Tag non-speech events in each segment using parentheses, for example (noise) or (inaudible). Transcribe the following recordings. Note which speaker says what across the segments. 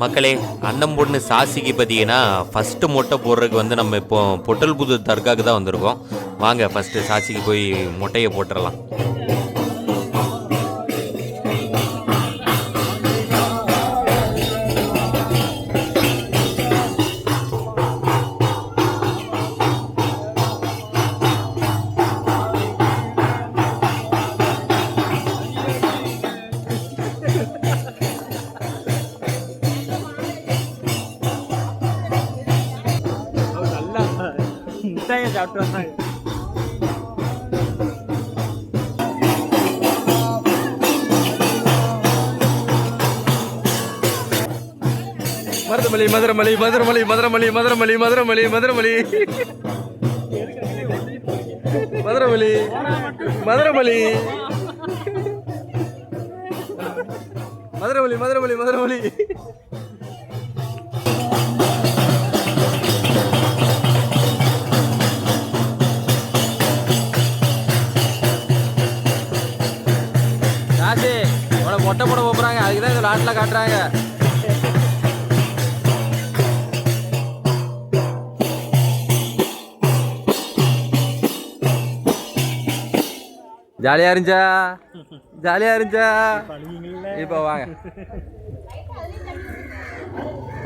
Speaker 1: மக்களே அண்ணன் பொண்ணு சாசிக்கு பார்த்தீங்கன்னா ஃபஸ்ட்டு மொட்டை போடுறதுக்கு வந்து நம்ம இப்போ பொட்டல் புது தர்காவுக்கு தான் வந்திருக்கோம். வாங்க ஃபஸ்ட்டு சாசிக்கு போய் மொட்டையை போட்டுடலாம்
Speaker 2: சாப்பிட்டு வந்தாங்க
Speaker 3: மருதமலை மதுரமலை மதுரமலை மதுரமலை மதுரமலை மதுரமலை மதுரமலை மதுரமலி மதுரமலி மதுரமலி மதுரமலி மதுரமலி காட்டில் காட்டுறாங்க. ஜாலியா இருந்துச்சா? ஜாலியா இருந்துச்சா? இப்போ வாங்க.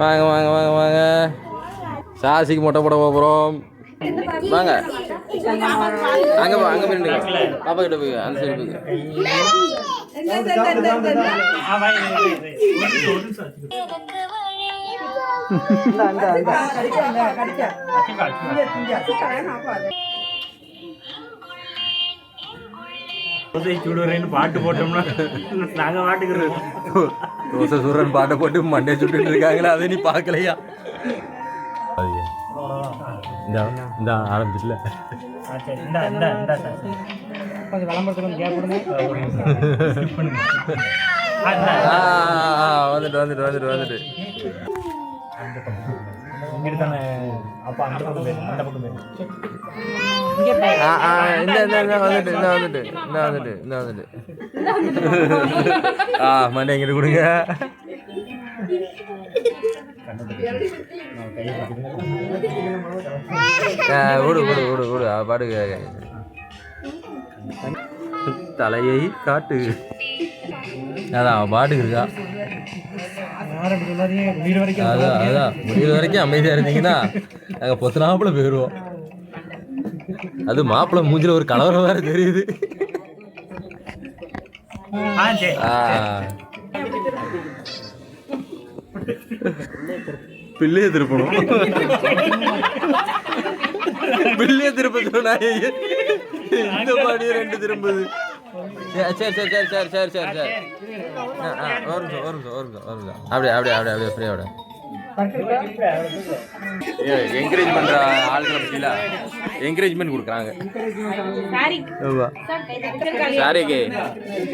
Speaker 3: வாங்க வாங்க வாங்க வாங்க. சாசிக்கு மொட்டை போட போகிறோம் வாங்க. அங்க அங்க போய் பாப்பா கிட்ட போய் அந்த சைடு போய்.
Speaker 2: சுடுறேன்னு பாட்டு போட்டோம்னா நாங்க பாட்டுக்கிறோம்
Speaker 3: தோசை சுடுறன் பாட்டை போட்டு மண்டே சுட்டுட்டு இருக்காங்களே அதை நீ பார்க்கலையா? இந்த ஆரம்பிச்சுல.
Speaker 2: கொஞ்சம் விளம்பரத்தில் கேப் கொடுங்க.
Speaker 3: வந்துட்டு வந்துட்டு வந்துட்டு வந்துட்டு. மண்டே எங்கிட்ட கொடுங்க. விடு விடு விடு விடு பாடுங்க தலையை காட்டு. அதான் அவன் பாட்டுக்கு இருக்கா. அதான் அதான். முடிவு வரைக்கும் அமைதியாக இருந்தீங்கன்னா நாங்கள் பொத்தனாப்புல போயிடுவோம் அது மாப்பிள்ளை மூஞ்சில ஒரு கலவரம் வேற தெரியுது. பிள்ளையை திருப்பணும். பில்லிய திரும்ப இந்த பாடி ரெண்டு திரும்புது. சரி சரி சரி சரி சரி சரி சரி ஒரு நிமிஷம் ஒரு நிமிஷம் ஒரு நிமிஷம் ஒரு நிமிஷம். அப்படியே அப்படியே அப்படியே அப்படியே ஃப்ரீயோட என்கரேஜ் பண்ற ஆட்களை பத்தியில என்கரேஜ்மெண்ட் கொடுக்குறாங்க. சாரிக்கு.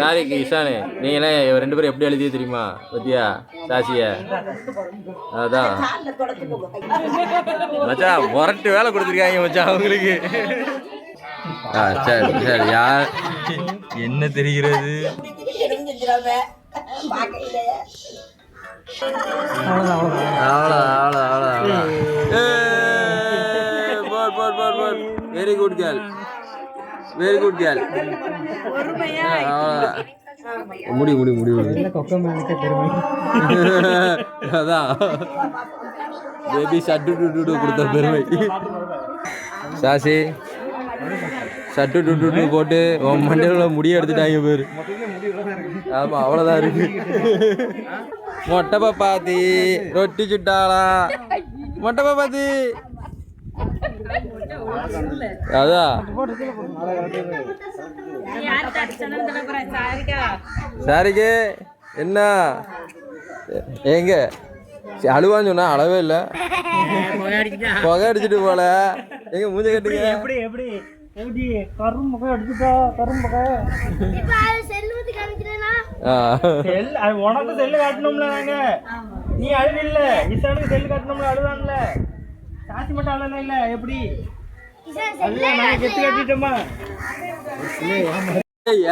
Speaker 3: சாரிக்கு இஷானு நீங்களாம் ரெண்டு பேரும் எப்படி எழுதிய தெரியுமா? பத்தியா? சாசிய? அதான். மச்சான் முரட்டு வேலை கொடுத்துருக்காங்க மச்சான் அவங்களுக்கு. ஆ சரி சரி. யார்? என்ன தெரிகிறது? அவ்வளோ அவ்வளோ அவ்வளோ அவ்வளோ போட் போட் போட் boat very good girl very good girl முடி முடி முடி அதான் பேபி சட்டு டு டு கொடுத்த பெருமை சாசி சட்டு டு டு போட்டு உன் மண்டையில் முடிய எடுத்துட்டாங்க பேர் ஆமா அவ்வளோதான் இருக்கு. மொட்டை பாப்பாத்தி ரொட்டி சுட்டாளா? மொட்டை பாப்பாத்தி. அதான் சாரிக்கு என்ன? எங்க சரி, அழுவான்னு சொன்னா அளவே இல்லை. புகை அடிச்சிட்டு போல. எங்க மூஞ்ச கட்டுங்க.
Speaker 2: எப்படி எப்படி எப்படி? கரும் முகம் எடுத்துட்டா கரும் முகம்
Speaker 3: ஆ.
Speaker 2: செல் அது உனக்கு செல்லு காட்டணும்ல நாங்க. நீ அழுது இல்ல இசானுக்கு செல்லு காட்டணும்ல அழுதான்ல. சாத்தி மட்டும் அழுதல இல்ல? எப்படி? நாங்க கெத்து கட்டிட்டோமா?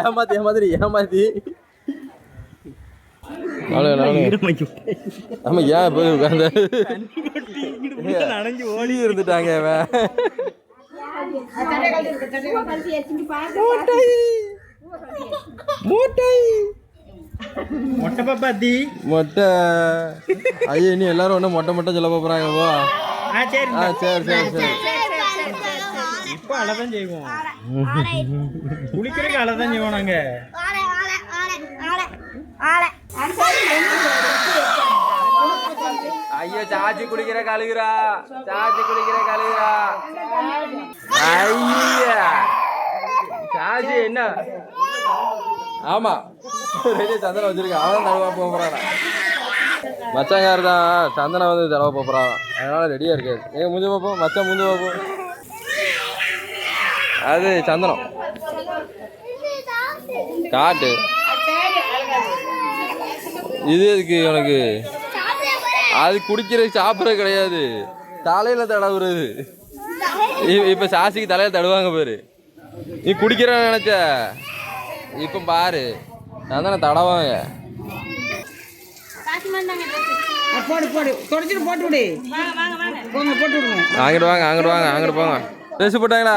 Speaker 3: ஏமாத்தி ஏமாத்திரி ஏமாத்தி.
Speaker 2: ஈரமாக்கி
Speaker 3: ஆமா ஏன் போய்
Speaker 2: நனைஞ்சு
Speaker 3: ஓடி. இருந்துட்டாங்க இவன். மூட்டை.
Speaker 2: மொட்டை. பாப்பாத்தி
Speaker 3: மொட்டை. ஐயோ இனி எல்லாரும் ஒன்றும் மொட்டை மொட்டை சொல்ல போறாங்க போ
Speaker 2: ஆ சரி
Speaker 3: ஆ சரி சரி சரி.
Speaker 2: இப்போ அழதான் செய்வோம். குளிக்கிறதுக்கு அழதான் செய்வோம் நாங்க.
Speaker 3: ஐயோ சாச்சி குளிக்கிற கழுகுறா. சாச்சி குளிக்கிற கழுகுறா. ஐயா. சாச்சி என்ன? ஆமா. ரெடி சந்தனம் வச்சிருக்கேன். அவன் தடவை போக போறான். மச்சாங்கார் தான் சந்தனம் வந்து தடவை போக போறான். அதனால ரெடியா இருக்கு ஏ முடிஞ்சு பார்ப்போம் மச்சான் முடிஞ்சு பார்ப்போம் அது சந்தனம். காட்டு. இது எதுக்கு உனக்கு? அது குடிக்கிறது சாப்பிட்றது கிடையாது. தலையில தடவுறது. இ- இப்ப சாசிக்கு தலையில தடுவாங்க பேர். நீ குடிக்கிறான்னு நினைச்ச? இப்ப பாரு. நான் தானே தடவாங்க
Speaker 4: போடு போடு. தொடச்சிட்டு போட்டு விடு. போங்க போட்டு விடுங்க.
Speaker 3: அங்கிட்டு வாங்க அங்கிட்டு வாங்க அங்கிட்டு போங்க. ட்ரெஸ் போட்டாங்களா?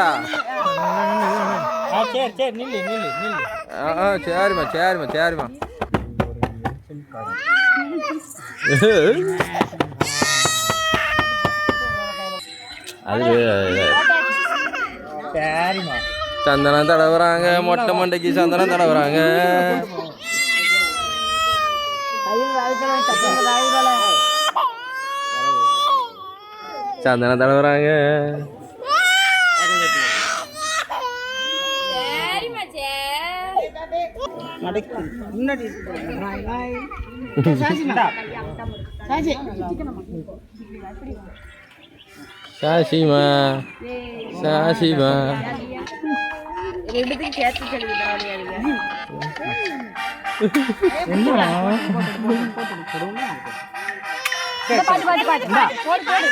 Speaker 2: ஆ சரி சரி நில்லு நில்லு நில்லு.
Speaker 3: ஆ ஆ சரிம்மா சரிம்மா சரிம்மா. அது
Speaker 2: சரிம்மா.
Speaker 3: சந்தனம் தடவுறாங்க மொட்டை மண்டைக்கு சந்தனம் தடவுறாங்க. சந்தனம் தடவுறாங்க.
Speaker 4: மடக்கி முன்னாடி ரெண்டுத்துக்கும்
Speaker 3: சேர்த்து செலவு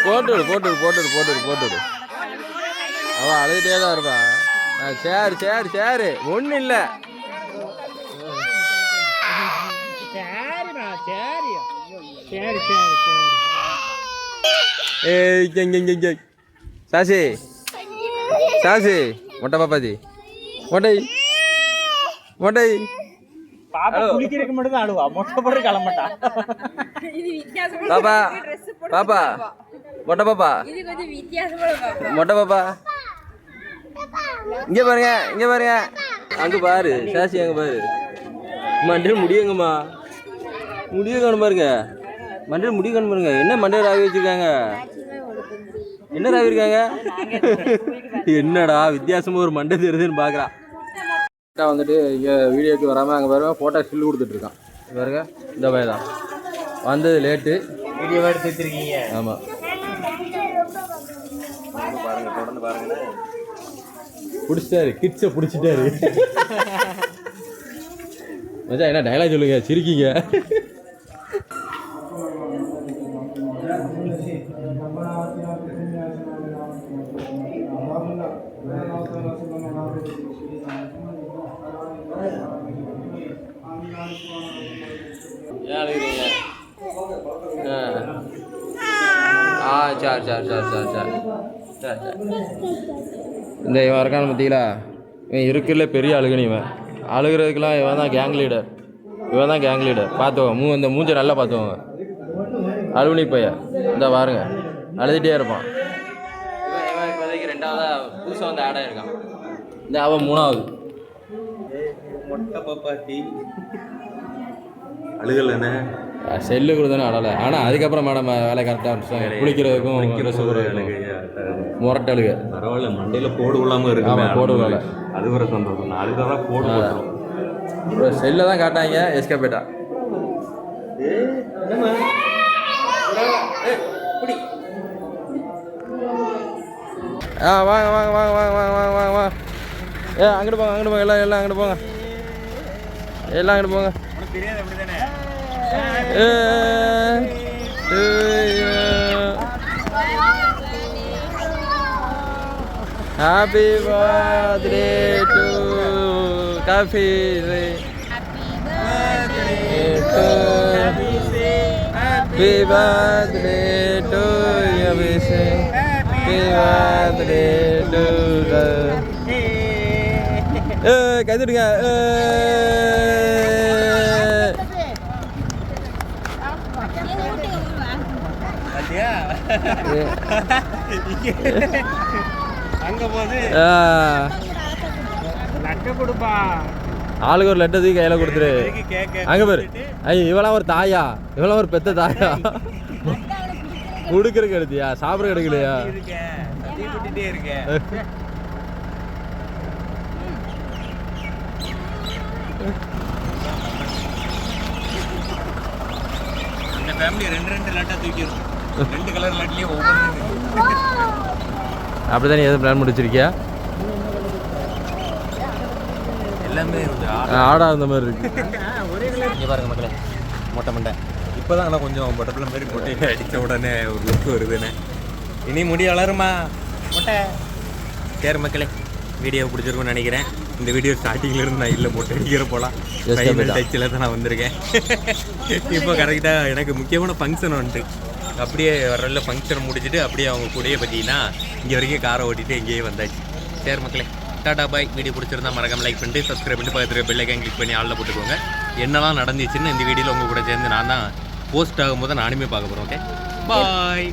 Speaker 3: போட்டுடு போட்டுடு போட்டுடு போட்டுடு போட்டுடு அவன் அழுதுகிட்டே தான் இருப்பான் சரி சரி சரி. ஒன்றும் இல்லை.
Speaker 2: சரி. சரி சரி
Speaker 3: ஏய் சாசி. சாசி மொட்டை பாப்பாஜி. மொட்டை மொட்டை
Speaker 2: பாப்பா குளிக்கிறதுக்கு மட்டும் தான் அழுவா. மொட்டை போடுற கிளம்பட்டா.
Speaker 3: பாப்பா பாப்பா. மொட்டை பாப்பா. மொட்டை பாப்பா. இங்க பாருங்க இங்க பாருங்க. அங்க பாரு சாசி அங்க பாரு. மண்டையில் முடியுங்கம்மா முடிய காணும் பாருங்க. மண்டையில் முடிய காணும் பாருங்க. என்ன மண்டையில் ராவி வச்சிருக்காங்க? என்ன ராவி இருக்காங்க (laughs) என்னடா வித்தியாசமா ஒரு மண்டை தெரியுதுன்னு பார்க்குறான் வந்துட்டு இங்கே வீடியோக்கு வராமல் அங்கே பாருங்க ஃபோட்டோ ஸ்டில் இங்க பாருங்க இந்த பையன் தான் வந்தது லேட்டு
Speaker 2: வீடியோ எடுத்து வச்சிருக்கீங்க
Speaker 3: ஆமாம்
Speaker 1: பாருங்க தொடர்ந்து பாருங்க.
Speaker 3: பிடிச்சிட்டாரு கிட்ஸை பிடிச்சிட்டாரு. (laughs) மச்சான் என்ன டைலாக் சொல்லுங்க? சிரிக்கீங்க. ஆ. சரி சரி சரி சரி சரி சரி சரி இந்த இவன் இருக்கான பார்த்தீங்களா? இவன் இருக்குல்ல பெரிய அழுகணி இவன். அழுகிறதுக்கெல்லாம் இவன் தான் கேங் லீடர் இவன் தான் கேங் லீடர் பார்த்துவோம் மூ இந்த மூஞ்சை நல்லா பார்த்துவோங்க அழுகுனி பையன். இந்த பாருங்க. அழுதுகிட்டே இருப்பான். இவன் இவன் இப்போதைக்கு ரெண்டாவதா புதுசாக வந்து ஆட் ஆயிருக்கான். இந்த அவன் மூணாவது.
Speaker 1: அழுகலண்ணே.
Speaker 3: செல்லு கொடுத்தானே அழலை ஆனால் அதுக்கப்புறம் மேடம் வேலை கரெக்டாக இருந்துச்சு. குளிக்கிறதுக்கும் சொல்கிறதுக்கும் முரட்ட அழுக.
Speaker 1: பரவாயில்ல மண்டையில் போடு விழாமல் இருக்கு
Speaker 3: ஆமாம் போடு விழால
Speaker 1: அது ஒரு சந்தோஷம். அழுதாக தான் போடு
Speaker 3: செல்லை தான் காட்டாங்க எஸ்கே போயிட்டா ஆ வாங்க வாங்க வாங்க வாங்க வாங்க வாங்க வாங்க வாங்க. ya angkat bang angkat bang elang, lah ya elang angkat bang
Speaker 2: ya lah angkat bang
Speaker 3: eh eh happy birthday to kafe Happy birthday. To you, Happy birthday to you. ஏய் கைதுடுங்க ஆளுக்கு ஒரு லெட்டர் தூக்கி கையில் கொடுத்துரு. அங்க பாரு. ஐய் இவளாம் ஒரு தாயா. இவளாம் ஒரு பெத்த தாயா. (laughs) கொடுக்குற கிடைத்தியா சாப்பிட கிடைக்கலையா
Speaker 1: இருக்க. இந்த ஃபேமிலி ரெண்டு ரெண்டு லட்டா தூக்கிடும் ரெண்டு கலர் லட்லயே ஒவ்வொரு
Speaker 3: அப்படிதான் நீ எதுவும் பிளான் முடிச்சிருக்கியா?
Speaker 1: எல்லாமே இருக்கு
Speaker 3: ஆடா. அந்த மாதிரி இருக்கு.
Speaker 1: இங்கே பாருங்க மக்களே மொட்டை மண்டை. இப்போ தான் ஆனால் கொஞ்சம் பட்டர்ஃப்ளை மாதிரி மொட்டையை அடித்த உடனே ஒரு லுக் வருதுன்னு. இனி முடி வளருமா மொட்டை. சரி மக்களே வீடியோ பிடிச்சிருக்கும்னு நினைக்கிறேன். இந்த வீடியோ ஸ்டார்டிங்ல இருந்து நான் இல்லை மொட்டை அடிக்கிற போலாம். ஃபைனல். டச்சில் தான் நான் வந்திருக்கேன். இப்போ கரெக்டாக எனக்கு முக்கியமான ஃபங்க்ஷன் வந்துட்டு அப்படியே வரல ஃபங்க்ஷன் முடிச்சுட்டு அப்படியே அவங்க கூடயே பார்த்தீங்கன்னா இங்கே வரைக்கும் காரை ஓட்டிட்டு இங்கேயே வந்தாச்சு. சரி மக்களே டாடா பாய். வீடியோ பிடிச்சிருந்தா மறக்காம லைக் பண்ணிட்டு சப்ஸ்கிரைப் பண்ணிட்டு பக்கத்தில் பெல் ஐக்கான் கிளிக் பண்ணி ஆளில் போட்டுக்கோங்க. என்னெல்லாம் நடந்துச்சுன்னு இந்த வீடியோவில் உங்கள் கூட சேர்ந்து நான் தான் போஸ்ட் ஆகும்போது நானுமே பார்க்க போகிறேன் ஓகே பாய்